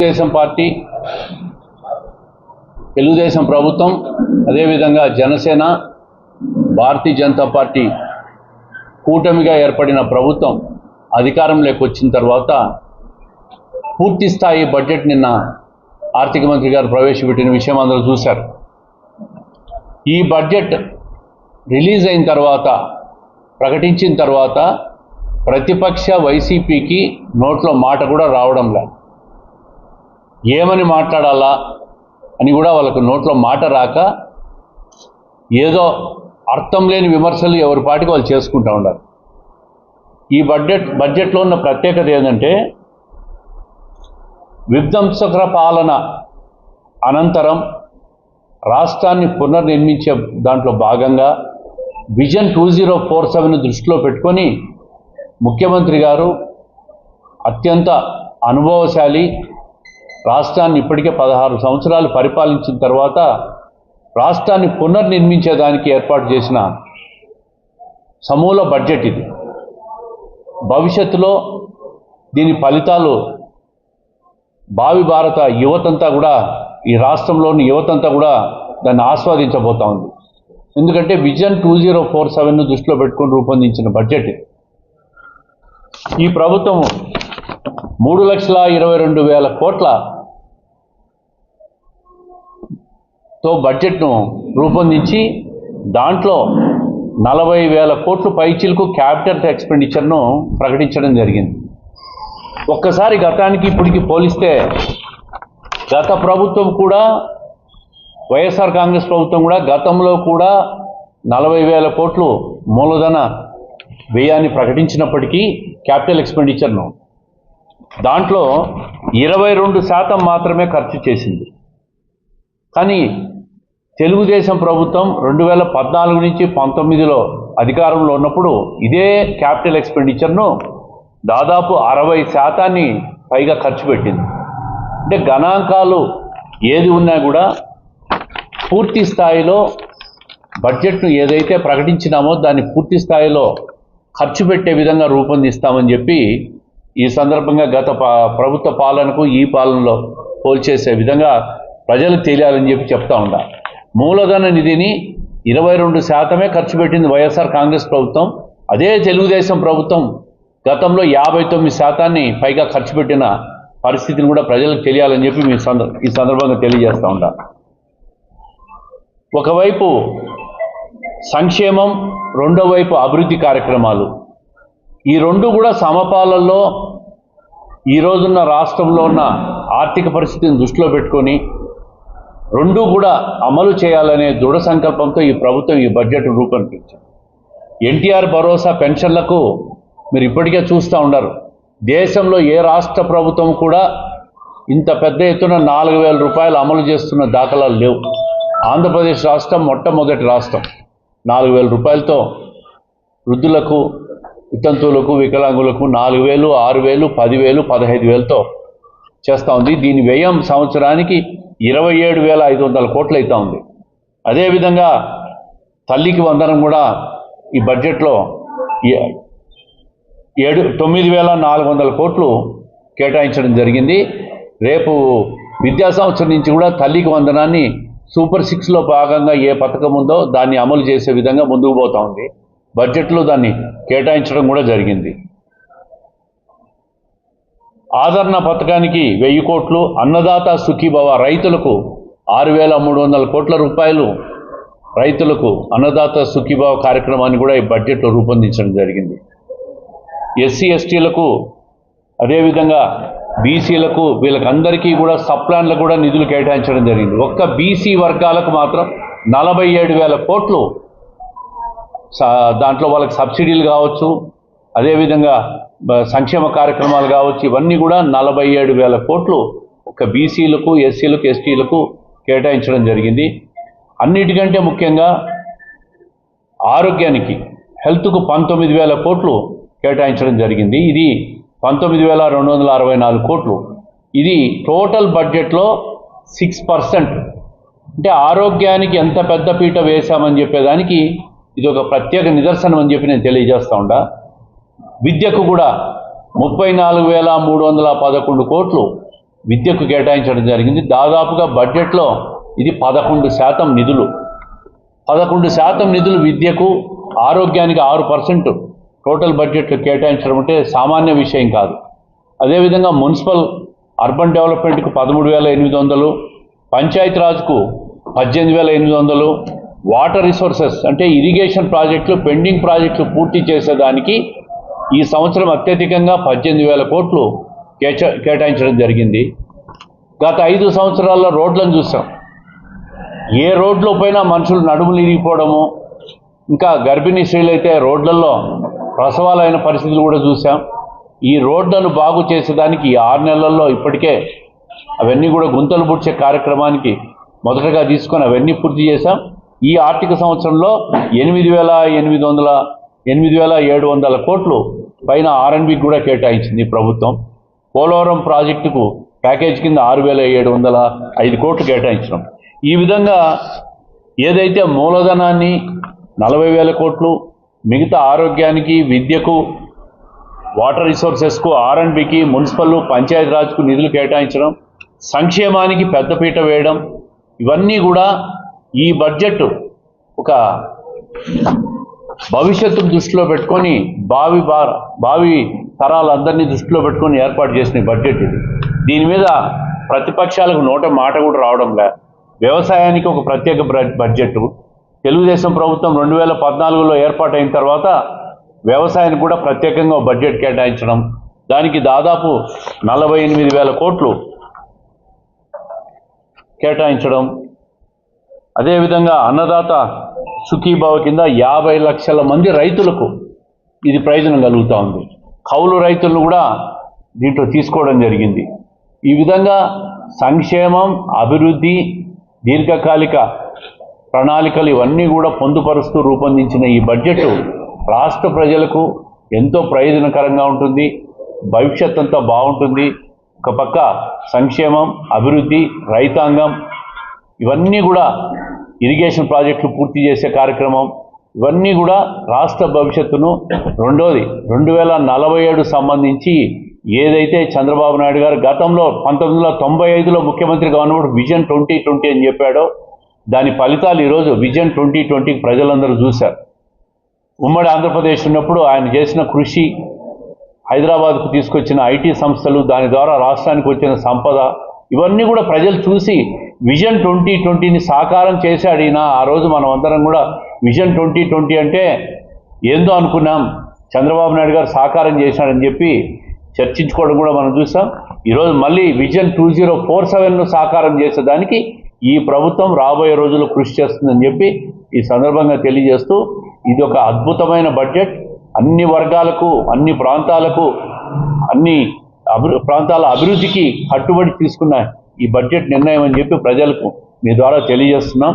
Telugu Desam party Telugu Desam ప్రభుత్వం అదేవిధంగా Janasena Bharatiya Janata party కూటమిగా ఏర్పడిన ప్రభుత్వం అధికారంలోకి వచ్చిన తర్వాత పూర్తి స్థాయి బడ్జెట్ నిన్న ఆర్థిక మంత్రి గారు ప్రవేశపెట్టిన విషయం అందరూ చూశారు. ఈ బడ్జెట్ రిలీజ్ అయిన తర్వాత ప్రకటించిన తర్వాత ప్రతిపక్ష వైసీపీకి నోట్లో మాట కూడా రావడం లేదు ఏమని మాట్లాడాలా అని కూడా వాళ్ళకు నోట్లో మాట రాక ఏదో అర్థం లేని విమర్శలు ఎవరి పాటికి వాళ్ళు చేసుకుంటూ ఉండాలి. ఈ బడ్జెట్ బడ్జెట్లో ఉన్న ప్రత్యేకత ఏంటంటే విధ్వంసకర పాలన అనంతరం రాష్ట్రాన్ని పునర్నిర్మించే దాంట్లో భాగంగా vision two zero four seven దృష్టిలో పెట్టుకొని ముఖ్యమంత్రి గారు అత్యంత అనుభవశాలి రాష్ట్రాన్ని ఇప్పటికే పదహారు సంవత్సరాలు పరిపాలించిన తర్వాత రాష్ట్రాన్ని పునర్నిర్మించేదానికి ఏర్పాటు చేసిన సమూల బడ్జెట్ ఇది. భవిష్యత్తులో దీని ఫలితాలు భావి భారత యువతంతా కూడా ఈ రాష్ట్రంలోని యువతంతా కూడా దాన్ని ఆస్వాదించబోతా ఉంది. ఎందుకంటే విజన్ టూ జీరో ఫోర్ సెవెన్ను దృష్టిలో పెట్టుకొని రూపొందించిన బడ్జెట్ ఈ ప్రభుత్వం మూడు లక్షల ఇరవై రెండు వేల కోట్ల తో బడ్జెట్ను రూపొందించి దాంట్లో నలభై వేల కోట్లు పైచిలకు క్యాపిటల్ ఎక్స్పెండిచర్ను ప్రకటించడం జరిగింది. ఒక్కసారి గతానికి ఇప్పటికి పోలిస్తే గత ప్రభుత్వం కూడా వైఎస్ఆర్ కాంగ్రెస్ ప్రభుత్వం కూడా గతంలో కూడా నలభై వేల కోట్లు మూలధన వ్యయాన్ని ప్రకటించినప్పటికీ క్యాపిటల్ ఎక్స్పెండిచర్ను దాంట్లో ఇరవై రెండు శాతం మాత్రమే ఖర్చు చేసింది. కానీ తెలుగుదేశం ప్రభుత్వం రెండు వేల పద్నాలుగు నుంచి పంతొమ్మిదిలో అధికారంలో ఉన్నప్పుడు ఇదే క్యాపిటల్ ఎక్స్పెండిచర్ను దాదాపు అరవై శాతాన్ని పైగా ఖర్చు పెట్టింది. అంటే గణాంకాలు ఏది ఉన్నా కూడా పూర్తి స్థాయిలో బడ్జెట్ను ఏదైతే ప్రకటించినామో దాన్ని పూర్తి స్థాయిలో ఖర్చు పెట్టే విధంగా రూపొందిస్తామని చెప్పి ఈ సందర్భంగా గత ప్రభుత్వ పాలనకు ఈ పాలనలో పోల్చేసే విధంగా ప్రజలకు తెలియాలని చెప్పి చెప్తా ఉండా మూలధన నిధిని ఇరవై రెండు శాతమే ఖర్చు పెట్టింది వైఎస్ఆర్ కాంగ్రెస్ ప్రభుత్వం. అదే తెలుగుదేశం ప్రభుత్వం గతంలో యాభై తొమ్మిది శాతాన్ని పైగా ఖర్చు పెట్టిన పరిస్థితిని కూడా ప్రజలకు తెలియాలని చెప్పి మీ సంద ఈ సందర్భంగా తెలియజేస్తూ ఉంటా ఒకవైపు సంక్షేమం రెండో వైపు అభివృద్ధి కార్యక్రమాలు. ఈ రెండు కూడా సమపాలల్లో ఈ రోజున్న రాష్ట్రంలో ఉన్న ఆర్థిక పరిస్థితిని దృష్టిలో పెట్టుకొని రెండు కూడా అమలు చేయాలనే దృఢ సంకల్పంతో ఈ ప్రభుత్వం ఈ బడ్జెట్ రూపొందించింది. ఎన్టీఆర్ భరోసా పెన్షన్లకు మీరు ఇప్పటికే చూస్తూ ఉన్నారు. దేశంలో ఏ రాష్ట్ర ప్రభుత్వం కూడా ఇంత పెద్ద ఎత్తున నాలుగు వేల రూపాయలు అమలు చేస్తున్న దాఖలాలు లేవు. ఆంధ్రప్రదేశ్ రాష్ట్రం మొట్టమొదటి రాష్ట్రం. నాలుగు వేల రూపాయలతో వృద్ధులకు వితంతువులకు వికలాంగులకు నాలుగు వేలు ఆరు వేలు పదివేలు పదహైదు వేలతో చేస్తూ ఉంది. దీని వ్యయం సంవత్సరానికి ఇరవై ఏడు వేల ఐదు వందల కోట్లు అవుతూ ఉంది. అదేవిధంగా తల్లికి వందనం కూడా ఈ బడ్జెట్లో ఏ- ఏడు తొమ్మిది వేల నాలుగు వందల కోట్లు కేటాయించడం జరిగింది. రేపు విద్యా సంవత్సరం నుంచి కూడా తల్లికి వందనాన్ని సూపర్ సిక్స్లో భాగంగా ఏ పథకం ఉందో దాన్ని అమలు చేసే విధంగా ముందుకు పోతూ ఉంది. బడ్జెట్లో దాన్ని కేటాయించడం కూడా జరిగింది. ఆదరణ పథకానికి వెయ్యి కోట్లు అన్నదాత సుఖీభవ రైతులకు ఆరు వేల మూడు వందల కోట్ల రూపాయలు రైతులకు అన్నదాత సుఖీభావ కార్యక్రమాన్ని కూడా ఈ బడ్జెట్లో రూపొందించడం జరిగింది. ఎస్సీ ఎస్టీలకు అదేవిధంగా బీసీలకు వీళ్ళకందరికీ కూడా సప్లాన్లకు కూడా నిధులు కేటాయించడం జరిగింది. ఒక్క బీసీ వర్గాలకు మాత్రం నలభై ఏడు వేల కోట్లు దాంట్లో వాళ్ళకి సబ్సిడీలు కావచ్చు అదేవిధంగా సంక్షేమ కార్యక్రమాలు కావచ్చు ఇవన్నీ కూడా నలభై ఏడు వేల కోట్లు ఒక బీసీలకు ఎస్సీలకు ఎస్టీలకు కేటాయించడం జరిగింది. అన్నిటికంటే ముఖ్యంగా ఆరోగ్యానికి హెల్త్కు పంతొమ్మిది వేల కోట్లు కేటాయించడం జరిగింది. ఇది పంతొమ్మిది వేల రెండు వందల అరవై నాలుగు కోట్లు. ఇది టోటల్ బడ్జెట్లో సిక్స్ పర్సెంట్. అంటే ఆరోగ్యానికి ఎంత పెద్ద పీట వేశామని చెప్పేదానికి ఇది ఒక ప్రత్యేక నిదర్శనం అని చెప్పి నేను తెలియజేస్తా ఉండా. విద్యకు కూడా ముప్పై నాలుగు వేల మూడు వందల పదకొండు కోట్లు విద్యకు కేటాయించడం జరిగింది. దాదాపుగా బడ్జెట్లో ఇది పదకొండు శాతం నిధులు. పదకొండు శాతం నిధులు విద్యకు ఆరోగ్యానికి ఆరు పర్సెంట్ టోటల్ బడ్జెట్లో కేటాయించడం అంటే సామాన్య విషయం కాదు. అదేవిధంగా మున్సిపల్ అర్బన్ డెవలప్మెంట్కు పదమూడు వేల ఎనిమిది వందలు పంచాయతీరాజ్కు పద్దెనిమిది వేల ఎనిమిది వందలు వాటర్ రిసోర్సెస్ అంటే ఇరిగేషన్ ప్రాజెక్టులు పెండింగ్ ప్రాజెక్టులు పూర్తి చేసేదానికి ఈ సంవత్సరం అత్యధికంగా పద్దెనిమిది వేల కోట్లు కేచ కేటాయించడం జరిగింది. గత ఐదు సంవత్సరాల్లో రోడ్లను చూసాం. ఏ రోడ్లో పోయినా మనుషులు నడుములు ఇరిగిపోవడము ఇంకా గర్భిణీ స్త్రీలు అయితే రోడ్లలో ప్రసవాలైన పరిస్థితులు కూడా చూసాం. ఈ రోడ్లను బాగు చేసేదానికి ఈ ఆరు నెలల్లో ఇప్పటికే అవన్నీ కూడా గుంతలు పుడ్చే కార్యక్రమానికి మొదటగా తీసుకొని అవన్నీ పూర్తి చేశాం. ఈ ఆర్థిక సంవత్సరంలో ఎనిమిది వేల ఎనిమిది వందల ఎనిమిది వేల ఏడు వందల కోట్లు పైన ఆర్ఎన్బికి కూడా కేటాయించింది ప్రభుత్వం. పోలవరం ప్రాజెక్టుకు ప్యాకేజ్ కింద ఆరు వేల ఏడు వందల ఐదు కోట్లు కేటాయించడం ఈ విధంగా ఏదైతే మూలధనాన్ని నలభై వేల కోట్లు మిగతా ఆరోగ్యానికి విద్యకు వాటర్ రిసోర్సెస్కు ఆర్ఎన్బికి మున్సిపల్ పంచాయతీరాజ్కు నిధులు కేటాయించడం సంక్షేమానికి పెద్దపీట వేయడం ఇవన్నీ కూడా ఈ బడ్జెట్ ఒక భవిష్యత్తును దృష్టిలో పెట్టుకొని భావి భా భావి తరాలందరినీ దృష్టిలో పెట్టుకొని ఏర్పాటు చేసిన బడ్జెట్ ఇది. దీని మీద ప్రతిపక్షాలకు నోట మాట కూడా రావడం లే. వ్యవసాయానికి ఒక ప్రత్యేక బ్ర- బడ్జెట్. తెలుగుదేశం ప్రభుత్వం రెండు వేల పద్నాలుగులో ఏర్పాటైన తర్వాత వ్యవసాయానికి కూడా ప్రత్యేకంగా బడ్జెట్ కేటాయించడం. దానికి దాదాపు నలభై ఎనిమిది వేల కోట్లు కేటాయించడం. అదేవిధంగా అన్నదాత సుఖీభావ కింద యాభై లక్షల మంది రైతులకు ఇది ప్రయోజనం కలుగుతూ ఉంది. కౌలు రైతులను కూడా దీంట్లో తీసుకోవడం జరిగింది. ఈ విధంగా సంక్షేమం అభివృద్ధి దీర్ఘకాలిక ప్రణాళికలు ఇవన్నీ కూడా పొందుపరుస్తూ రూపొందించిన ఈ బడ్జెట్ రాష్ట్ర ప్రజలకు ఎంతో ప్రయోజనకరంగా ఉంటుంది. భవిష్యత్ అంతా బాగుంటుంది. ఒక పక్క సంక్షేమం అభివృద్ధి రైతాంగం ఇవన్నీ కూడా ఇరిగేషన్ ప్రాజెక్టులు పూర్తి చేసే కార్యక్రమం ఇవన్నీ కూడా రాష్ట్ర భవిష్యత్తును రెండోది రెండు వేల నలభై ఏడు సంబంధించి ఏదైతే చంద్రబాబు నాయుడు గారు గతంలో పంతొమ్మిది వందల తొంభై ఐదులో ముఖ్యమంత్రిగా ఉన్నప్పుడు విజన్ ట్వంటీ ట్వంటీ అని చెప్పాడో దాని ఫలితాలు ఈరోజు విజన్ ట్వంటీ ట్వంటీకి ప్రజలందరూ చూశారు. ఉమ్మడి ఆంధ్రప్రదేశ్ ఉన్నప్పుడు ఆయన చేసిన కృషి హైదరాబాద్కు తీసుకొచ్చిన ఐటీ సంస్థలు దాని ద్వారా రాష్ట్రానికి వచ్చిన సంపద ఇవన్నీ కూడా ప్రజలు చూసి విజన్ ట్వంటీ ట్వంటీని సాకారం చేశాడు ఈయన. ఆ రోజు మనం అందరం కూడా విజన్ ట్వంటీ ట్వంటీ అంటే ఏందో అనుకున్నాం. చంద్రబాబు నాయుడు గారు సాకారం చేశాడని చెప్పి చర్చించుకోవడం కూడా మనం చూసాం. ఈరోజు మళ్ళీ విజన్ టూ జీరో ఫోర్ సెవెన్ను సాకారం చేసేదానికి ఈ ప్రభుత్వం రాబోయే రోజుల్లో కృషి చేస్తుందని చెప్పి ఈ సందర్భంగా తెలియజేస్తూ ఇది ఒక అద్భుతమైన బడ్జెట్. అన్ని వర్గాలకు అన్ని ప్రాంతాలకు అన్ని అభి ప్రాంతాల అభివృద్ధికి కట్టుబడి తీసుకున్నాయి. ఈ బడ్జెట్ నిర్ణయం అని చెప్పి ప్రజలకు మీ ద్వారా తెలియజేస్తున్నాం.